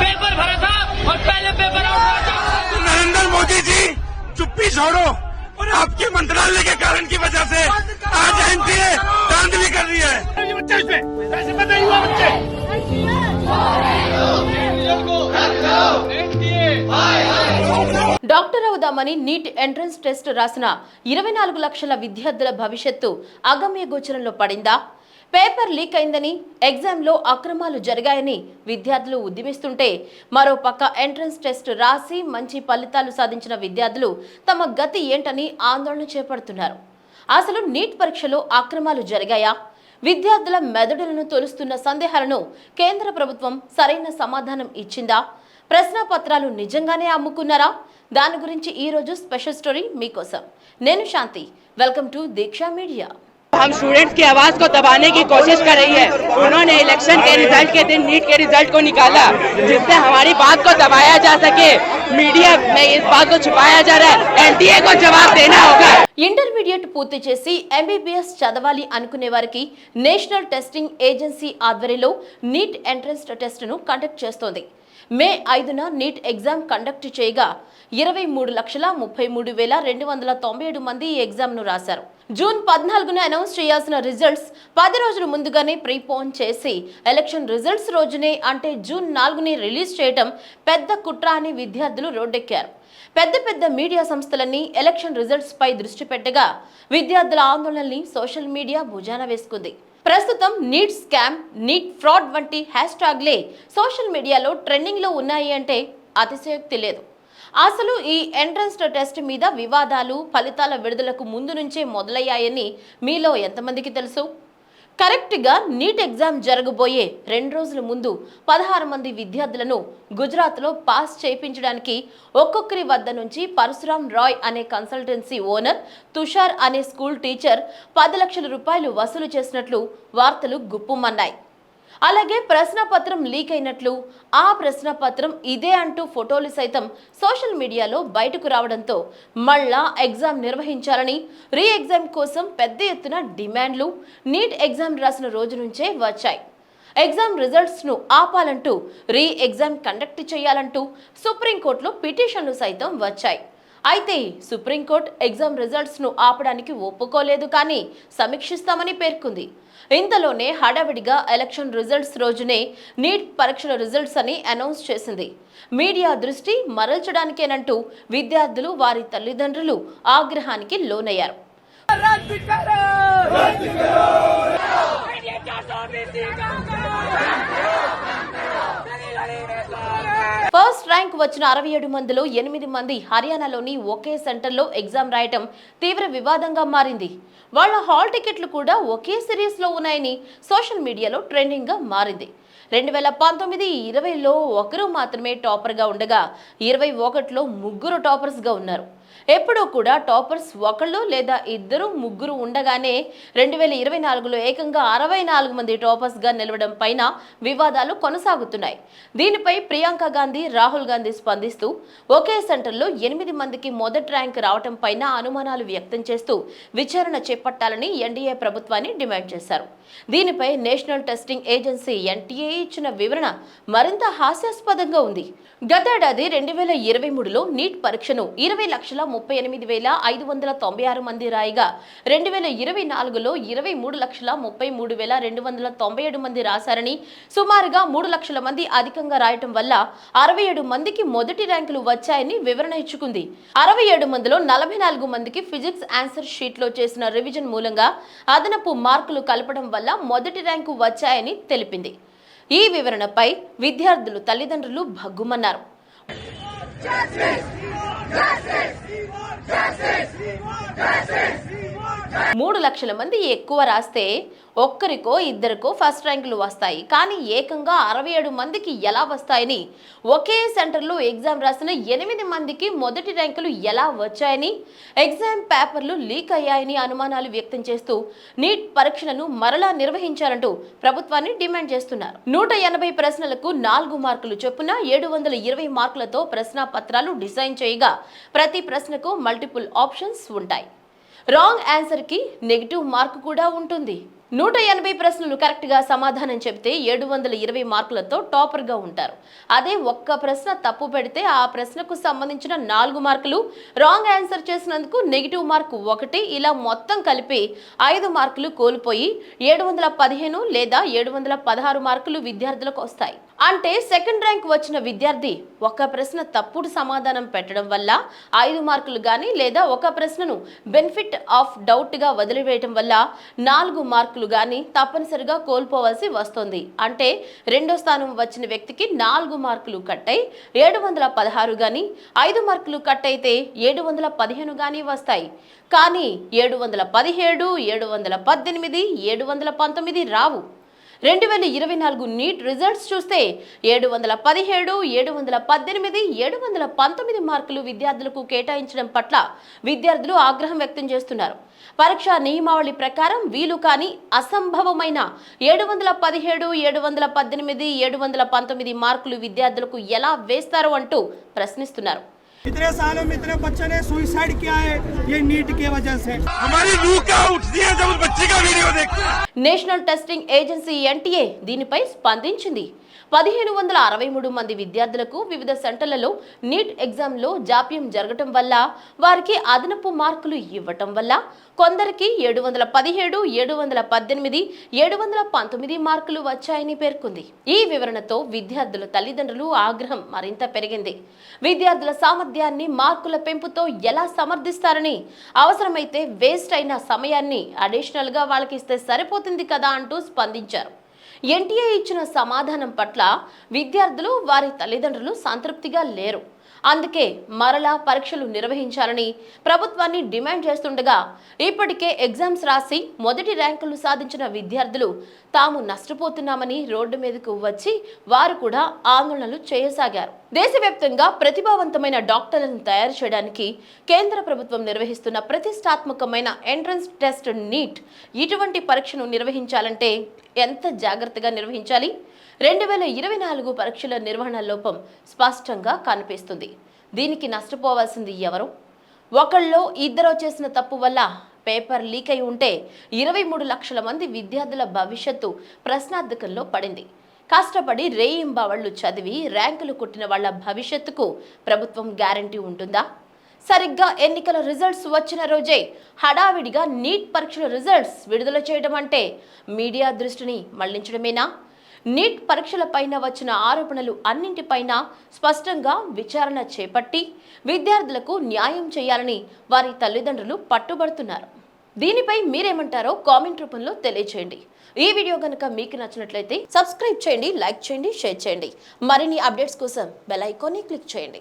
Paper भरा था और पहले पेपर आउट नरेंद्र मोदी जी चुप्पी छोड़ो। और आपके मंत्रालय के कारण की वजह से आज एनडीए धांधली कर रही है। డాక్టర్ అవుదామని నీట్ ఎంట్రన్స్ టెస్ట్ రాసిన ఇరవై నాలుగు లక్షల విద్యార్థుల భవిష్యత్తు అగమ్య గోచరంలో పడిందా? పేపర్ లీక్ అయిందని ఎగ్జామ్లో అక్రమాలు జరిగాయని విద్యార్థులు ఉద్యమిస్తుంటే మరో పక్క ఎంట్రన్స్ టెస్ట్ రాసి మంచి ఫలితాలు సాధించిన విద్యార్థులు తమ గతి ఏంటని ఆందోళన చేపడుతున్నారు. అసలు నీట్ పరీక్షలో అక్రమాలు జరిగాయా? విద్యార్థుల మెదడులను తొలుస్తున్న సందేహాలను కేంద్ర ప్రభుత్వం సరైన సమాధానం ఇచ్చిందా? ప్రశ్నపత్రాలు నిజంగానే అమ్ముకున్నారా? దాని గురించి ఈ రోజు స్పెషల్ స్టోరీ మీకోసం నేను Shanti welcome to Deeksha media हम स्टूडेंट्स की आवाज को दबाने की कोशिश कर रही है उन्होंने इलेक्शन के रिजल्ट के दिन नीट के रिजल्ट को निकाला जिससे हमारी बात को दबाया जा सके मीडिया में इस बात को छुपाया जा रहा है एनडीए को जवाब देना होगा ఇంటర్మీడియట్ పూర్తి చేసి ఎంబీబీఎస్ చదవాలి అనుకునే వారికి నేషనల్ టెస్టింగ్ ఏజెన్సీ ఆధ్వర్యంలో నీట్ ఎంట్రన్స్ టెస్టును కండక్ట్ చేస్తోంది మే ఐదున నీట్ ఎగ్జామ్ కండక్ట్ చేయగా ఇరవై మూడు లక్షల ముప్పై మూడు వేల రెండు వందల తొంభై ఏడు మంది ఈ ఎగ్జామ్ను రాశారు. జూన్ పద్నాలుగున అనౌన్స్ చేయాల్సిన రిజల్ట్స్ పది రోజుల ముందుగానే ప్రీపోన్ చేసి ఎలక్షన్ రిజల్ట్స్ రోజునే అంటే జూన్ నాలుగుని రిలీజ్ చేయడం పెద్ద కుట్ర అని విద్యార్థులు రోడ్డెక్కారు. పెద్ద పెద్ద మీడియా సంస్థలన్నీ ఎలక్షన్ రిజల్ట్స్ పై దృష్టి పెట్టగా విద్యార్థుల ఆందోళనల్ని సోషల్ మీడియా భుజాన వేసుకుంది. ప్రస్తుతం నీట్ స్కామ్ నీట్ ఫ్రాడ్ వంటి హ్యాష్ ట్యాగ్లే సోషల్ మీడియాలో ట్రెండింగ్లో ఉన్నాయి అంటే అతిశయోక్తి లేదు. అసలు ఈ ఎంట్రన్స్ టెస్ట్ మీద వివాదాలు ఫలితాల విడుదలకు ముందు నుంచే మొదలయ్యాయని మీలో ఎంతమందికి తెలుసు? కరెక్ట్గా నీట్ ఎగ్జామ్ జరగబోయే రెండు రోజుల ముందు పదహారు మంది విద్యార్థులను గుజరాత్లో పాస్ చేయించడానికి ఒక్కొక్కరి వద్ద నుంచి పరశురాం రాయ్ అనే కన్సల్టెన్సీ ఓనర్ తుషార్ అనే స్కూల్ టీచర్ పది లక్షల రూపాయలు వసూలు చేసినట్లు వార్తలు గుప్పుమన్నాయి. అలాగే ప్రశ్నపత్రం లీక్ అయినట్లు ఆ ప్రశ్నపత్రం ఇదే అంటూ ఫోటోలు సైతం సోషల్ మీడియాలో బయటకు రావడంతో మళ్ళా ఎగ్జామ్ నిర్వహించాలని రీ ఎగ్జామ్ కోసం పెద్ద ఎత్తున డిమాండ్లు నీట్ ఎగ్జామ్ రాసిన రోజు నుంచే వచ్చాయి. ఎగ్జామ్ రిజల్ట్స్ను ఆపాలంటూ రీ ఎగ్జామ్ కండక్ట్ చేయాలంటూ సుప్రీంకోర్టులో పిటిషన్లు సైతం వచ్చాయి. అయితే సుప్రీంకోర్టు ఎగ్జామ్ రిజల్ట్స్ను ఆపడానికి ఒప్పుకోలేదు కానీ సమీక్షిస్తామని పేర్కొంది. ఇంతలోనే హడావిడిగా ఎలక్షన్ రిజల్ట్స్ రోజునే నీట్ పరీక్షల రిజల్ట్స్ అని అనౌన్స్ చేసింది. మీడియా దృష్టి మరల్చడానికేనంటూ విద్యార్థులు వారి తల్లిదండ్రులు ఆగ్రహానికి లోనయ్యారు. ఫస్ట్ ర్యాంక్ వచ్చిన అరవై ఏడు మందిలో ఎనిమిది మంది హర్యానాలోని ఒకే సెంటర్లో ఎగ్జామ్ రాయటం తీవ్ర వివాదంగా మారింది. వాళ్ళ హాల్ టికెట్లు కూడా ఒకే సిరీస్లో ఉన్నాయని సోషల్ మీడియాలో ట్రెండింగ్గా మారింది. రెండు వేల పంతొమ్మిది ఇరవైలో ఒకరు మాత్రమే టాపర్గా ఉండగా ఇరవై ఒకటిలో ముగ్గురు టాపర్స్గా ఉన్నారు. ఎప్పుడూ కూడా టాపర్స్ ఒకళ్ళు లేదా ఇద్దరు ముగ్గురు ఉండగానే రెండు వేల ఇరవై నాలుగులో ఏకంగా అరవై నాలుగు మంది టాపర్స్గా నిలవడం పైన వివాదాలు కొనసాగుతున్నాయి. దీనిపై ప్రియాంక గాంధీ రాహుల్ గాంధీ స్పందిస్తూ ఒకే సెంటర్లో ఎనిమిది మందికి మొదటి ర్యాంక్ రావటం పైన అనుమానాలు వ్యక్తం చేస్తూ విచారణ చేపట్టాలని ఎన్డీఏ ప్రభుత్వాన్ని డిమాండ్ చేశారు. దీనిపై నేషనల్ టెస్టింగ్ ఏజెన్సీ ఎన్టీఏ ఇచ్చిన వివరణ మరింత హాస్యాస్పదంగా ఉంది. గతేడాది రెండు వేల ఇరవై మూడులో నీట్ పరీక్షను ఇరవై లక్షల ముప్పై ఎనిమిది వేల ఐదు వందల తొంభై ఆరు మంది రాయిగా. రెండు వేల ఇరవై నాలుగులో ఇరవై మూడు లక్షల ముప్పై మూడు వేల రెండు వందల తొంభై ఏడు మంది రాశారని సుమారుగా మూడు లక్షల మంది అధికంగా రాయటం వల్ల అరవై ఏడు మందికి మొదటి ర్యాంకులు వచ్చాయని వివరణ ఇచ్చుకుంది. అరవై ఏడు మందిలో నలభై నాలుగు మందికి ఫిజిక్స్ ఆన్సర్ షీట్లో చేసిన రివిజన్ మూలంగా అదనపు మార్కులు కలపడం వల్ల మొదటి ర్యాంకు వచ్చాయని తెలిపింది. ఈ వివరణపై విద్యార్థులు తల్లిదండ్రులు భగ్గుమన్నారు. Justice! Justice! మూడు లక్షల మంది ఎక్కువ రాస్తే ఒక్కరికో ఇద్దరికో ఫస్ట్ ర్యాంకులు వస్తాయి. కానీ ఏకంగా అరవై ఏడు మందికి ఎలా వస్తాయని ఒకే సెంటర్లో ఎగ్జామ్ రాసిన ఎనిమిది మందికి మొదటి ర్యాంకులు ఎలా వచ్చాయని ఎగ్జామ్ పేపర్లు లీక్ అయ్యాయని అనుమానాలు వ్యక్తం చేస్తూ నీట్ పరీక్షలను మరలా నిర్వహించాలంటూ ప్రభుత్వాన్ని డిమాండ్ చేస్తున్నారు. నూట ఎనభై ప్రశ్నలకు నాలుగు మార్కులు చొప్పున ఏడు వందల ఇరవై మార్కులతో ప్రశ్న పత్రాలు డిజైన్ చేయగా ప్రతి ప్రశ్నకు మల్టిపుల్ ఆప్షన్స్ ఉంటాయి. రాంగ్ ఆన్సర్కి నెగిటివ్ మార్క్ కూడా ఉంటుంది. నూట ఎనభై ప్రశ్నలు కరెక్ట్గా సమాధానం చెప్తే ఏడు వందల ఇరవై మార్కులతో టాపర్గా ఉంటారు. అదే ఒక్క ప్రశ్న తప్పు పెడితే ఆ ప్రశ్నకు సంబంధించిన నాలుగు మార్కులు రాంగ్ ఆన్సర్ చేసినందుకు నెగిటివ్ మార్క్ ఒకటి ఇలా మొత్తం కలిపి ఐదు మార్కులు కోల్పోయి ఏడు వందల పదిహేను లేదా ఏడు వందల పదహారు మార్కులు విద్యార్థులకు వస్తాయి. అంటే సెకండ్ ర్యాంక్ వచ్చిన విద్యార్థి ఒక ప్రశ్న తప్పుడు సమాధానం పెట్టడం వల్ల ఐదు మార్కులు కానీ లేదా ఒక ప్రశ్నను బెనిఫిట్ ఆఫ్ డౌట్గా వదిలివేయటం వల్ల నాలుగు మార్కులు కానీ తప్పనిసరిగా కోల్పోవలసి వస్తుంది. అంటే రెండో స్థానం వచ్చిన వ్యక్తికి నాలుగు మార్కులు కట్ అయి ఏడు వందల పదహారు కానీ ఐదు మార్కులు కట్ అయితే ఏడు వందల పదిహేను కానీ వస్తాయి. కానీ ఏడు వందల పదిహేడు ఏడు వందల పద్దెనిమిది ఏడు వందల పంతొమ్మిది రావు. రెండు వేల ఇరవై నాలుగు నీట్ రిజల్ట్స్ చూస్తే ఏడు వందల పదిహేడు ఏడు వందల పద్దెనిమిది ఏడు వందల పంతొమ్మిది మార్కులు విద్యార్థులకు కేటాయించడం పట్ల విద్యార్థులు ఆగ్రహం వ్యక్తం చేస్తున్నారు పరీక్షా నియమావళి ప్రకారం వీలు కాని అసంభవమైన ఏడు వందల పదిహేడు ఏడు వందల పద్దెనిమిది ఏడు వందల పంతొమ్మిది మార్కులు విద్యార్థులకు ఎలా వేస్తారు అంటూ ప్రశ్నిస్తున్నారు इतने सालों में इतने बच्चे ने सुइसाइड किया है ये नीट की वजह से हमारी रूह क्या उठती है जब उस बच्ची का वीडियो देखते हैं నేషనల్ టెస్టింగ్ ఏజెన్సీ ఎన్టీఏ దీనిపై స్పందించింది. పదిహేను వందల అరవై మూడు మంది విద్యార్థులకు వివిధ సెంటర్లలో నీట్ ఎగ్జామ్లో జాప్యం జరగటం వల్ల వారికి అదనపు మార్కులు ఇవ్వటం వల్ల కొందరికి ఏడు వందల పదిహేడు ఏడు వందల పద్దెనిమిది ఏడు వందల పంతొమ్మిది మార్కులు వచ్చాయని పేర్కొంది. ఈ వివరణతో విద్యార్థుల తల్లిదండ్రులు ఆగ్రహం మరింత పెరిగింది. విద్యార్థుల సామర్థ్యాన్ని మార్కుల పెంపుతో ఎలా సమర్థిస్తారని అవసరమైతే వేస్ట్ అయిన సమయాన్ని అడిషనల్గా వాళ్ళకి ఇస్తే సరిపోతుంది కదా అంటూ స్పందించారు. ఎన్టీఏ ఇచ్చిన సమాధానం పట్ల విద్యార్థులు వారి తల్లిదండ్రులు సంతృప్తిగా లేరు. అందుకే మరలా పరీక్షలు నిర్వహించాలని ప్రభుత్వాన్ని డిమాండ్ చేస్తుండగా ఇప్పటికే ఎగ్జామ్స్ రాసి మొదటి ర్యాంకులు సాధించిన విద్యార్థులు తాము నష్టపోతున్నామని రోడ్డు మీదకు వచ్చి వారు కూడా ఆందోళనలు చేయసాగారు. దేశవ్యాప్తంగా ప్రతిభావంతమైన డాక్టర్లను తయారు చేయడానికి కేంద్ర ప్రభుత్వం నిర్వహిస్తున్న ప్రతిష్టాత్మకమైన ఎంట్రన్స్ టెస్ట్ నీట్ ఇటువంటి పరీక్షను నిర్వహించాలంటే ఎంత జాగ్రత్తగా నిర్వహించాలి? రెండు వేల ఇరవై నాలుగు పరీక్షల నిర్వహణ లోపం స్పష్టంగా కనిపిస్తుంది. దీనికి నష్టపోవాల్సింది ఎవరు? ఒకళ్ళో ఇద్దరు చేసిన తప్పు వల్ల పేపర్ లీక్ అయి ఉంటే ఇరవై మూడు లక్షల మంది విద్యార్థుల భవిష్యత్తు ప్రశ్నార్థకంలో పడింది. కష్టపడి రేయింబావళ్ళు చదివి ర్యాంకులు కొట్టిన వాళ్ళ భవిష్యత్తుకు ప్రభుత్వం గ్యారంటీ ఉంటుందా? సరిగ్గా ఎన్నికల రిజల్ట్స్ వచ్చిన రోజే హడావిడిగా నీట్ పరీక్షల రిజల్ట్స్ విడుదల చేయడం అంటే మీడియా దృష్టిని మళ్ళించడమేనా? నీట్ పరీక్షలపైన వచ్చిన ఆరోపణలు అన్నింటిపైన స్పష్టంగా విచారణ చేపట్టి విద్యార్థులకు న్యాయం చేయాలని వారి తల్లిదండ్రులు పట్టుబడుతున్నారు. దీనిపై మీరేమంటారో కామెంట్ రూపంలో తెలియచేయండి. ఈ వీడియో కనుక మీకు నచ్చినట్లయితే సబ్స్క్రైబ్ చేయండి లైక్ చేయండి షేర్ చేయండి. మరిన్ని అప్డేట్స్ కోసం బెల్ ఐకాన్ని క్లిక్ చేయండి.